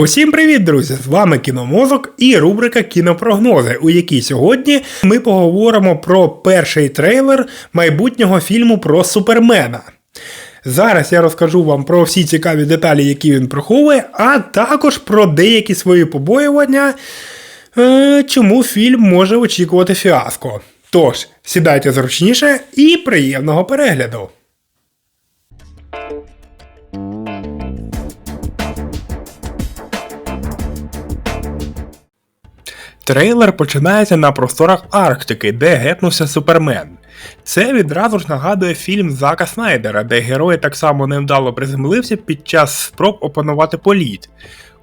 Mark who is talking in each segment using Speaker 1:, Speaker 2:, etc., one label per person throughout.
Speaker 1: Усім привіт, друзі! З вами Кіномозок і рубрика Кінопрогнози, у якій сьогодні ми поговоримо про перший трейлер майбутнього фільму про Супермена. Зараз я розкажу вам про всі цікаві деталі, які він приховує, а також про деякі свої побоювання, е, чому фільм може очікувати фіаско. Тож, сідайте зручніше і приємного перегляду! Трейлер починається на просторах Арктики, де гепнувся Супермен. Це відразу ж нагадує фільм Зака Снайдера, де герой так само невдало приземлився під час спроб опанувати політ.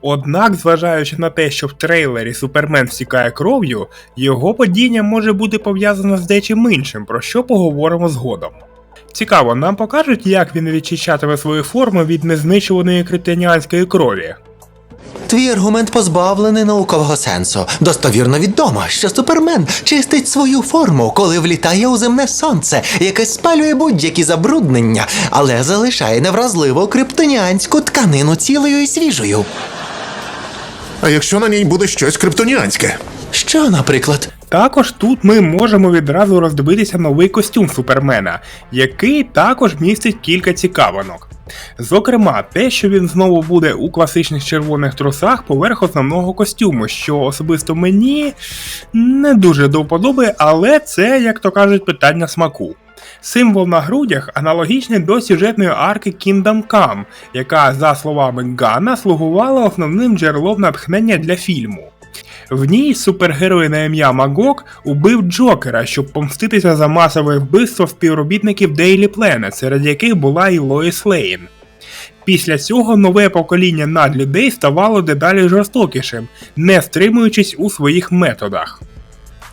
Speaker 1: Однак, зважаючи на те, що в трейлері Супермен стікає кров'ю, його падіння може бути пов'язано з дечим іншим, про що поговоримо згодом. Цікаво, нам покажуть, як він відчищатиме свою форму від незнищуваної критиніанської крові.
Speaker 2: Твій аргумент позбавлений наукового сенсу. Достовірно відомо, що супермен чистить свою форму, коли влітає у земне сонце, яке спалює будь-які забруднення, але залишає невразливу криптоніанську тканину цілою і свіжою.
Speaker 3: А якщо на ній буде щось криптоніанське?
Speaker 2: Що, наприклад?
Speaker 1: Також тут ми можемо відразу роздивитися новий костюм Супермена, який також містить кілька цікавинок. Зокрема, те, що він знову буде у класичних червоних трусах поверх основного костюму, що особисто мені не дуже до вподоби, але це, як то кажуть, питання смаку. Символ на грудях аналогічний до сюжетної арки Kingdom Come, яка, за словами Гана, слугувала основним джерелом натхнення для фільму. В ній супергерой на ім'я Магок убив Джокера, щоб помститися за масове вбивство співробітників Daily Planet, серед яких була і Лоїс Лейн. Після цього нове покоління надлюдей ставало дедалі жорстокішим, не стримуючись у своїх методах.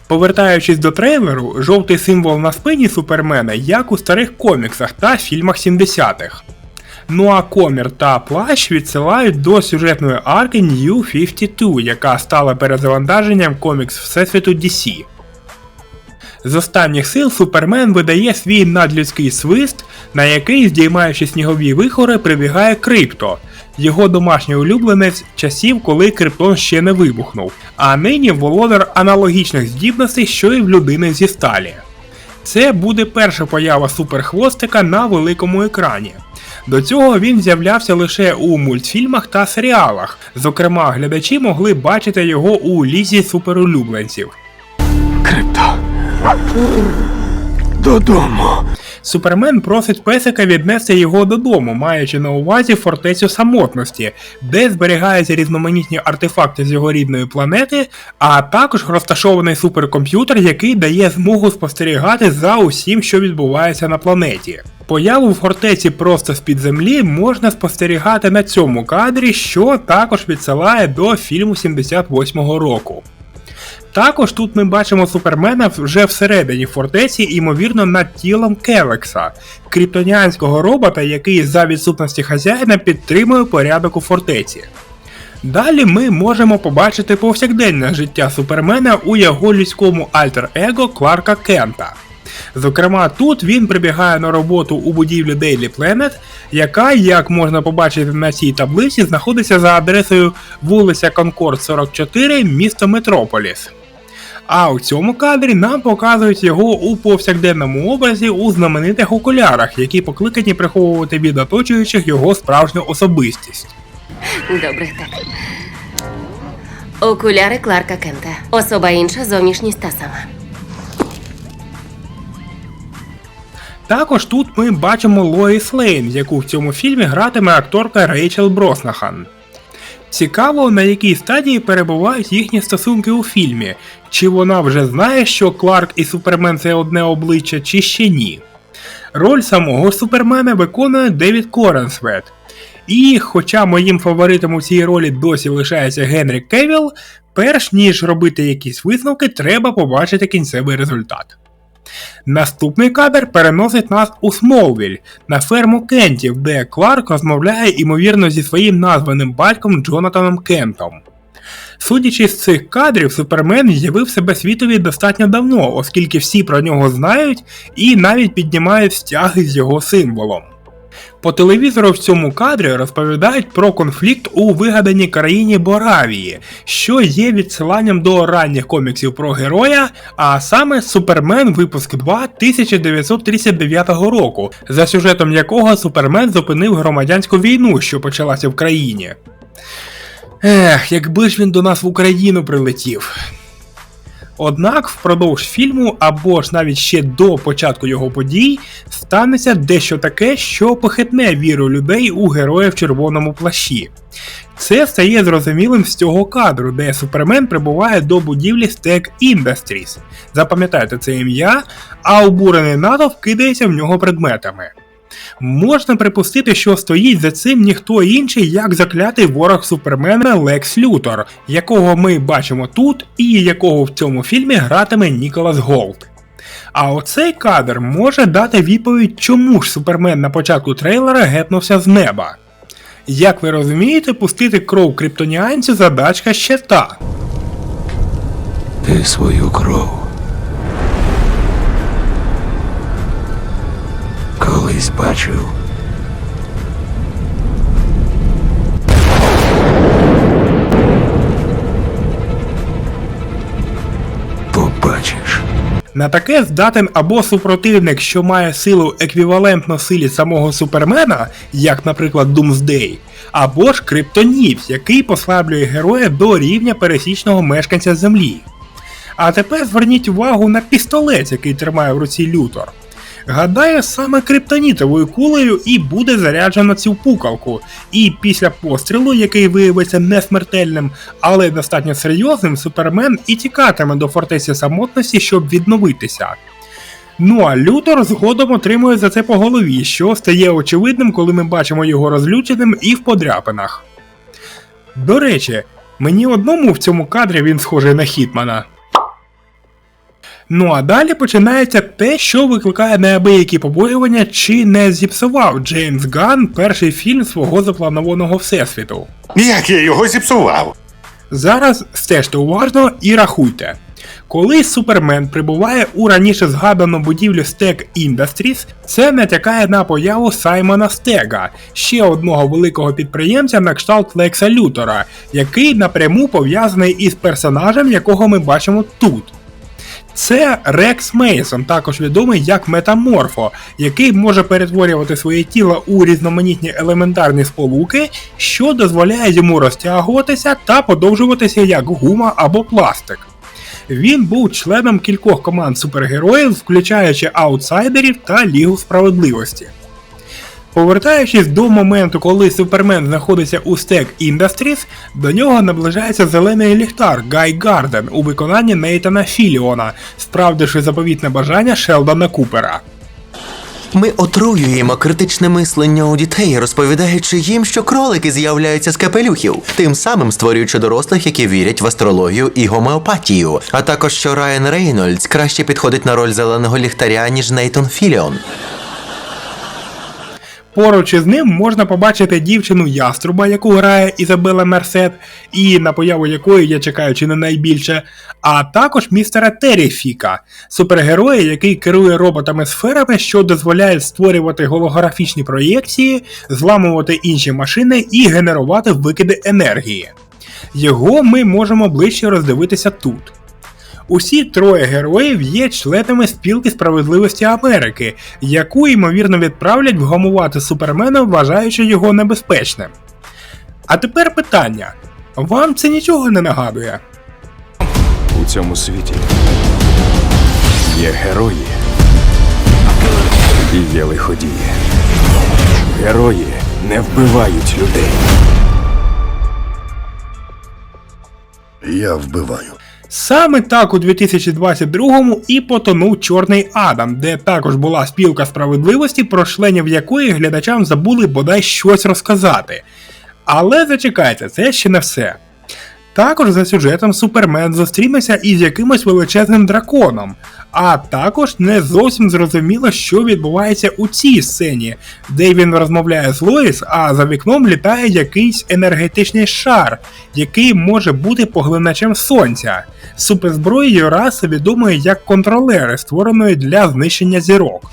Speaker 1: Повертаючись до трейлеру, жовтий символ на спині Супермена, як у старих коміксах та фільмах 70-х. Ну а комір та плащ відсилають до сюжетної арки New 52, яка стала перезавантаженням комікс Всесвіту DC. З останніх сил Супермен видає свій надлюдський свист, на який, здіймаючи снігові вихори, прибігає Крипто, його домашній улюбленець часів, коли Криптон ще не вибухнув, а нині володар аналогічних здібностей, що й в людини зі сталі. Це буде перша поява суперхвостика на великому екрані. До цього він з'являвся лише у мультфільмах та серіалах. Зокрема, глядачі могли бачити його у лізі суперулюбленців.
Speaker 3: Крипто. Додому.
Speaker 1: Супермен просить песика віднести його додому, маючи на увазі фортецю самотності, де зберігаються різноманітні артефакти з його рідної планети, а також розташований суперкомп'ютер, який дає змогу спостерігати за усім, що відбувається на планеті. Появу в фортеці просто з-під землі можна спостерігати на цьому кадрі, що також відсилає до фільму 78-го року. Також тут ми бачимо Супермена вже всередині фортеці, ймовірно, над тілом Кевекса, кріптоніанського робота, який за відсутності хазяїна підтримує порядок у фортеці. Далі ми можемо побачити повсякденне життя Супермена у його людському альтер-его Кларка Кента. Зокрема, тут він прибігає на роботу у будівлі Daily Planet, яка, як можна побачити на цій таблиці, знаходиться за адресою вулиця Конкорд 44, місто Метрополіс. А у цьому кадрі нам показують його у повсякденному образі у знаменитих окулярах, які покликані приховувати від оточуючих його справжню особистість.
Speaker 4: Добре, так. Окуляри Кларка Кента. Особа інша, зовнішність та сама.
Speaker 1: Також тут ми бачимо Лоїс Лейн, яку в цьому фільмі гратиме акторка Рейчел Броснахан. Цікаво, на якій стадії перебувають їхні стосунки у фільмі, чи вона вже знає, що Кларк і Супермен це одне обличчя, чи ще ні. Роль самого Супермена виконує Девід Коренсвет. І, хоча моїм фаворитом у цій ролі досі лишається Генрі Кевіл, перш ніж робити якісь висновки, треба побачити кінцевий результат. Наступний кадр переносить нас у Смолвіль на ферму Кентів, де Кларк розмовляє ймовірно зі своїм названим батьком Джонатаном Кентом. Судячи з цих кадрів, Супермен з'явив себе світові достатньо давно, оскільки всі про нього знають і навіть піднімають стяги з його символом. По телевізору в цьому кадрі розповідають про конфлікт у вигаданій країні Боравії, що є відсиланням до ранніх коміксів про героя, а саме Супермен випуск 2 1939 року, за сюжетом якого Супермен зупинив громадянську війну, що почалася в країні. Ех, якби ж він до нас в Україну прилетів. Однак впродовж фільму, або ж навіть ще до початку його подій, станеться дещо таке, що похитне віру людей у героя в червоному плащі. Це стає зрозумілим з цього кадру, де Супермен прибуває до будівлі Stack Industries. Запам'ятайте це ім'я, а обурений натовп кидається в нього предметами. Можна припустити, що стоїть за цим ніхто інший, як заклятий ворог Супермена Лекс Лютор, якого ми бачимо тут і якого в цьому фільмі гратиме Ніколас Голд. А оцей кадр може дати відповідь, чому ж Супермен на початку трейлера гепнувся з неба. Як ви розумієте, пустити кров криптоніанцю задачка ще та.
Speaker 5: Ти свою кров. Колись бачив. Побачиш.
Speaker 1: На таке здатен або супротивник, що має силу еквівалентно силі самого Супермена, як, наприклад, Думсдей, або ж криптоніт, який послаблює героя до рівня пересічного мешканця Землі. А тепер зверніть увагу на пістолет, який тримає в руці Лютор. Гадаю, саме криптонітовою кулею і буде заряджено цю пукалку, і після пострілу, який виявиться не смертельним, але достатньо серйозним, супермен і тікатиме до фортеці самотності, щоб відновитися. Ну а Лютор згодом отримує за це по голові, що стає очевидним, коли ми бачимо його розлюченим і в подряпинах. До речі, мені одному в цьому кадрі він схожий на Хітмана. Ну а далі починається те, що викликає неабиякі побоювання, чи не зіпсував Джеймс Ганн перший фільм свого запланованого всесвіту.
Speaker 3: Як я його зіпсував?
Speaker 1: Зараз стежте уважно і рахуйте. Коли Супермен прибуває у раніше згадану будівлю Steg Industries, це натякає на появу Саймона Стега, ще одного великого підприємця на кшталт Лекса Лютора, який напряму пов'язаний із персонажем, якого ми бачимо тут. Це Рекс Мейсон, також відомий як Метаморфо, який може перетворювати своє тіло у різноманітні елементарні сполуки, що дозволяє йому розтягуватися та подовжуватися як гума або пластик. Він був членом кількох команд супергероїв, включаючи аутсайдерів та Лігу справедливості. Повертаючись до моменту, коли Супермен знаходиться у Stack Industries, до нього наближається зелений ліхтар Гай Гарден у виконанні Нейтана Філіона, справдивши заповітне бажання Шелдона Купера.
Speaker 2: Ми отруюємо критичне мислення у дітей, розповідаючи їм, що кролики з'являються з капелюхів, тим самим створюючи дорослих, які вірять в астрологію і гомеопатію, а також що Райан Рейнольдс краще підходить на роль зеленого ліхтаря, ніж Нейтон Філіон.
Speaker 1: Поруч із ним можна побачити дівчину Яструба, яку грає Ізабела Мерсет, і на появу якої я чекаю чи не найбільше, а також містера Терріфіка, супергероя, який керує роботами-сферами, що дозволяє створювати голографічні проєкції, зламувати інші машини і генерувати викиди енергії. Його ми можемо ближче роздивитися тут. Усі троє героїв є членами спілки справедливості Америки, яку ймовірно відправлять вгамувати Супермена, вважаючи його небезпечним. А тепер питання: вам це нічого не нагадує?
Speaker 5: У цьому світі є герої і є лиходії. Герої не вбивають людей.
Speaker 3: Я вбиваю.
Speaker 1: Саме так у 2022-му і потонув Чорний Адам, де також була спілка справедливості, про членів якої глядачам забули бодай щось розказати. Але зачекайте, це ще не все. Також за сюжетом Супермен зустрінеться із якимось величезним драконом, а також не зовсім зрозуміло, що відбувається у цій сцені, де він розмовляє з Лоїс, а за вікном літає якийсь енергетичний шар, який може бути поглиначем сонця, суперзброєю раси відомої як контролери, створеної для знищення зірок.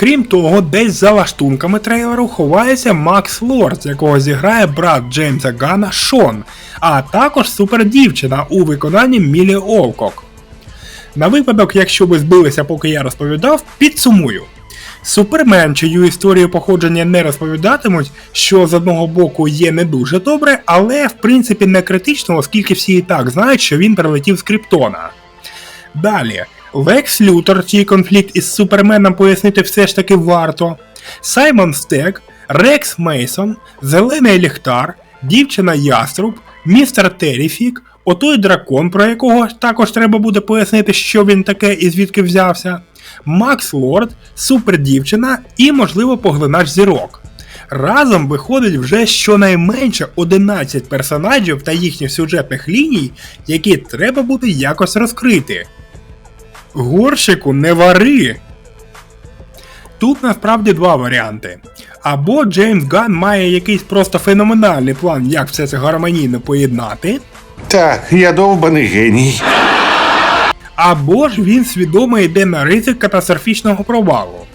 Speaker 1: Крім того, десь за лаштунками трейлеру ховається Макс Лорд, якого зіграє брат Джеймса Гана Шон, а також супердівчина у виконанні Мілі Олкок. На випадок, якщо ви збилися, поки я розповідав, підсумую. Супермен, чию історію походження не розповідатимуть, що з одного боку є не дуже добре, але в принципі не критично, оскільки всі і так знають, що він прилетів з Криптона. Далі, Лекс Лютер, чий конфлікт із Суперменом пояснити все ж таки варто. Саймон Стек, Рекс Мейсон, Зелений Ліхтар, Дівчина Яструб, Містер Теріфік, отой дракон, про якого також треба буде пояснити, що він таке і звідки взявся, Макс Лорд, Супердівчина і, можливо, поглинач зірок. Разом виходить вже щонайменше 11 персонажів та їхніх сюжетних ліній, які треба буде якось розкрити. Горщику не вари. Тут насправді два варіанти. Або Джеймс Ган має якийсь просто феноменальний план, як все це гармонійно поєднати,
Speaker 6: Так, я довбаний геній.
Speaker 1: або ж він свідомо йде на ризик катастрофічного провалу.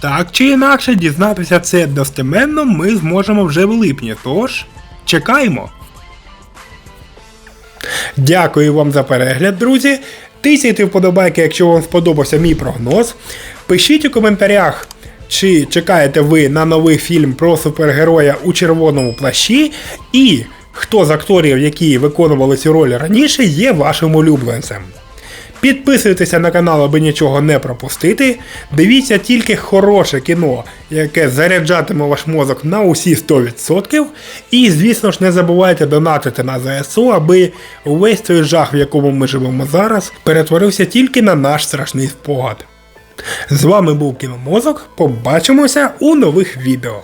Speaker 1: Так чи інакше, дізнатися це достеменно ми зможемо вже в липні, тож чекаємо. Дякую вам за перегляд, друзі. Тисяйте вподобайки, якщо вам сподобався мій прогноз. Пишіть у коментарях, чи чекаєте ви на новий фільм про супергероя у червоному плащі, і хто з акторів, які виконували цю роль раніше, є вашим улюбленцем. Підписуйтеся на канал, аби нічого не пропустити. Дивіться тільки хороше кіно, яке заряджатиме ваш мозок на усі 100%. І, звісно ж, не забувайте донатити на ЗСУ, аби увесь той жах, в якому ми живемо зараз, перетворився тільки на наш страшний спогад. З вами був Кіномозок. Побачимося у нових відео.